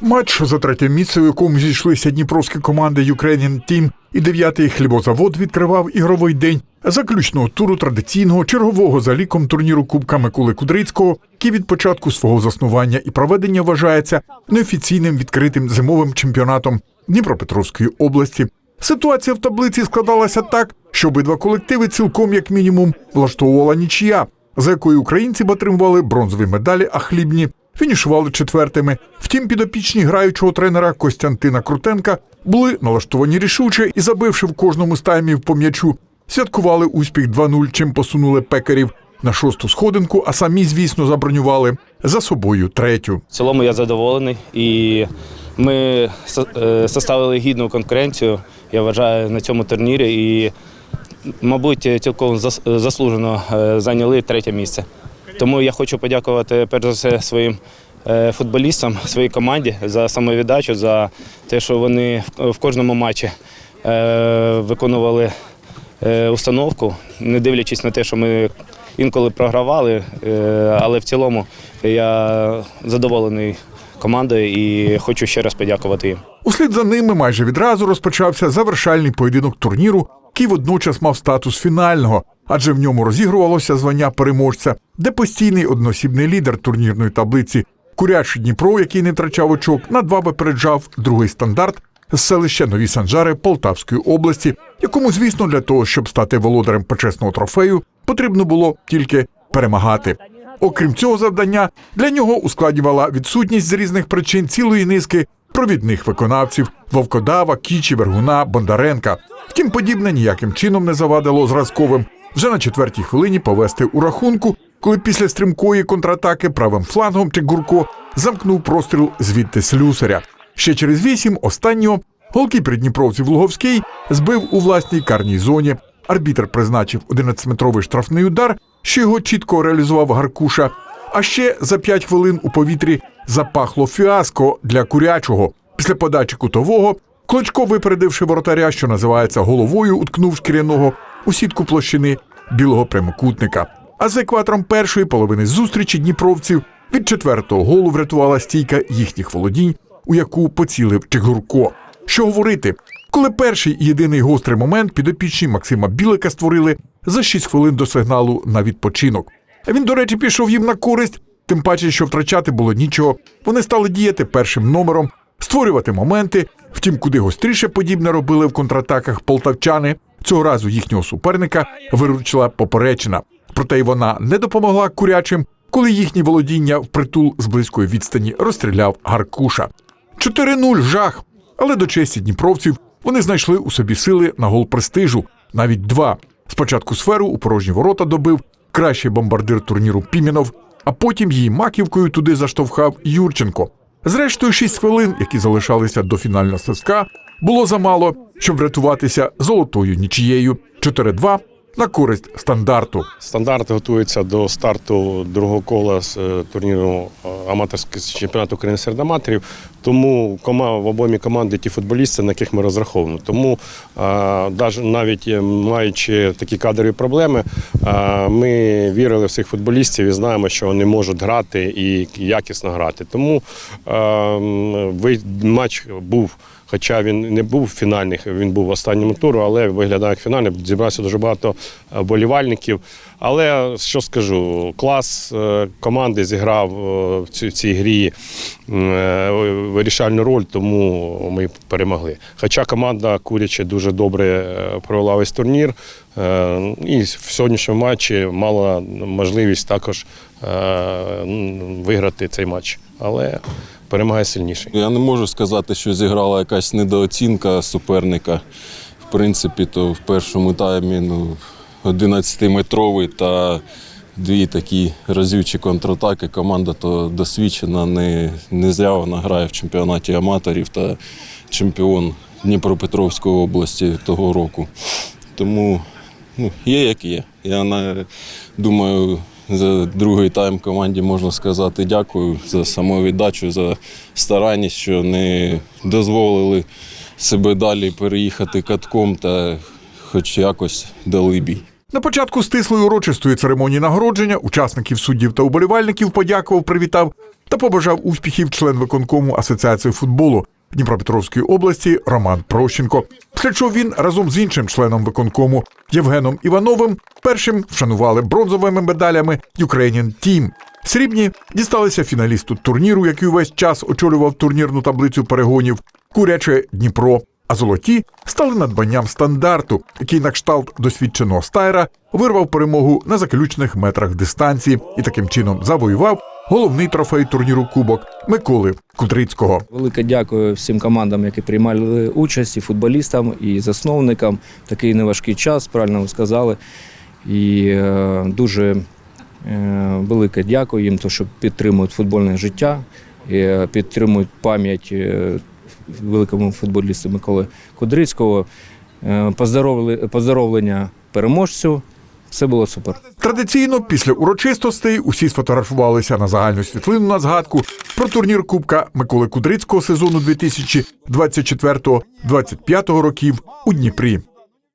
Матч за третє місце, у якому зійшлися дніпровські команди Ukrainian Team і дев'ятий хлібозавод відкривав ігровий день заключного туру традиційного чергового за ліком турніру Кубка Миколи Кудрицького, який від початку свого заснування і проведення вважається неофіційним відкритим зимовим чемпіонатом Дніпропетровської області. Ситуація в таблиці складалася так, що обидва колективи цілком як мінімум влаштовувала нічия, за якою українці б отримували бронзові медалі, а хлібні фінішували четвертими. Втім, підопічні граючого тренера Костянтина Крутенка були налаштовані рішуче і, забивши в кожному з таймів по м'ячу, святкували успіх 2-0, чим посунули пекарів на шосту сходинку, а самі, звісно, забронювали за собою третю. В цілому я задоволений і ми е, составили гідну конкуренцію, я вважаю, на цьому турнірі. І, мабуть, цілком заслужено е, зайняли третє місце. Тому я хочу подякувати перш за все своїм е, футболістам, своїй команді за самовіддачу, за те, що вони в- кожному матчі е, виконували е, установку, не дивлячись на те, що ми інколи програвали, але в цілому я задоволений командою і хочу ще раз подякувати їм. Услід за ними майже відразу розпочався завершальний поєдинок турніру, який водночас мав статус фінального, адже в ньому розігрувалося звання переможця, де постійний одноосібний лідер турнірної таблиці Курячий Дніпро, який не втрачав очок, на два випереджав другий стандарт з селища Нові Санжари Полтавської області, якому, звісно, для того, щоб стати володарем почесного трофею, потрібно було тільки перемагати. Окрім цього завдання, для нього ускладнювала відсутність з різних причин цілої низки провідних виконавців Вовкодава, Кічі, Вергуна, Бондаренка. Втім, подібне ніяким чином не завадило зразковим вже на четвертій хвилині повести у рахунку, коли після стрімкої контратаки правим флангом Чигурко замкнув простріл звідти слюсаря. Ще через вісім останнього голкіпер Дніпровців Луговський збив у власній карній зоні. Арбітр призначив 11-метровий штрафний удар, що його чітко реалізував Гаркуша. А ще за 5 хвилин у повітрі запахло фіаско для курячого. Після подачі кутового Клочко, випередивши воротаря, що називається головою, уткнув шкіряного у сітку площини білого прямокутника. А за екватором першої половини зустрічі дніпровців від четвертого голу врятувала стійка їхніх володінь, у яку поцілив Чигурко. Що говорити, коли перший і єдиний гострий момент підопічні Максима Білика створили за 6 хвилин до сигналу на відпочинок. Він, до речі, пішов їм на користь, тим паче, що втрачати було нічого. Вони стали діяти першим номером, створювати моменти. Втім, куди гостріше подібне робили в контратаках полтавчани. Цього разу їхнього суперника виручила поперечина. Проте й вона не допомогла курячим, коли їхні володіння впритул з близької відстані розстріляв Гаркуша. 4-0 жах. Але до честі дніпровців вони знайшли у собі сили на гол престижу, навіть два. Спочатку сферу у порожні ворота добив кращий бомбардир турніру Пімінов, а потім її маківкою туди заштовхав Юрченко. Зрештою, 6 хвилин, які залишалися до фінального свистка, було замало, щоб врятуватися золотою нічією 4-2 на користь стандарту. Стандарт готується до старту другого кола з е, турніру е, аматорського чемпіонату України серед аматорів. Тому в обоймі команди ті футболісти, на яких ми розраховуємо. Тому е, навіть маючи такі кадрові проблеми, ми вірили в цих футболістів і знаємо, що вони можуть грати і якісно грати. Тому матч був. Хоча він не був фінальний, він був в останньому туру, але виглядає як фінальний. Зібрався дуже багато болівальників. Але що скажу, клас е, команди зіграв е, в цій, цій грі е, вирішальну роль, тому ми перемогли. Хоча команда Куряче дуже добре провела весь турнір. І в сьогоднішньому матчі мала можливість також виграти цей матч. Але перемагає сильніший. Я не можу сказати, що зіграла якась недооцінка суперника. В принципі, то в першому таймі ну, 11-метровий та дві такі разючі контратаки. Команда то досвідчена, не, не зря вона грає в чемпіонаті аматорів та чемпіон Дніпропетровської області того року. Тому ну, є як є. Я думаю, за другий тайм команді можна сказати дякую за самовіддачу, за старанність, що не дозволили себе далі переїхати катком та хоч якось дали бій. На початку стислої урочистої церемонії нагородження учасників суддів та уболівальників подякував, привітав та побажав успіхів член виконкому Асоціації футболу Дніпропетровської області Роман Прощенко. Після чого він разом з іншим членом виконкому Євгеном Івановим першим вшанували бронзовими медалями Ukrainian Team. Срібні дісталися фіналісту турніру, який увесь час очолював турнірну таблицю перегонів Куряче Дніпро. А золоті стали надбанням стандарту, який на кшталт досвідченого стайра вирвав перемогу на заключних метрах дистанції і таким чином завоював головний трофей турніру Кубок Миколи Кудрицького. Велике дякую всім командам, які приймали участь, і футболістам, і засновникам. Такий неважкий час, правильно ви сказали. І е, дуже е, велике дякую їм, то, що підтримують футбольне життя, і, е, підтримують пам'ять е, великому футболісту Миколи Кудрицького. Е, поздоровлення переможцю. Все було супер. Традиційно після урочистостей усі сфотографувалися на загальну світлину на згадку про турнір Кубка Миколи Кудрицького сезону 2024-2025 років у Дніпрі.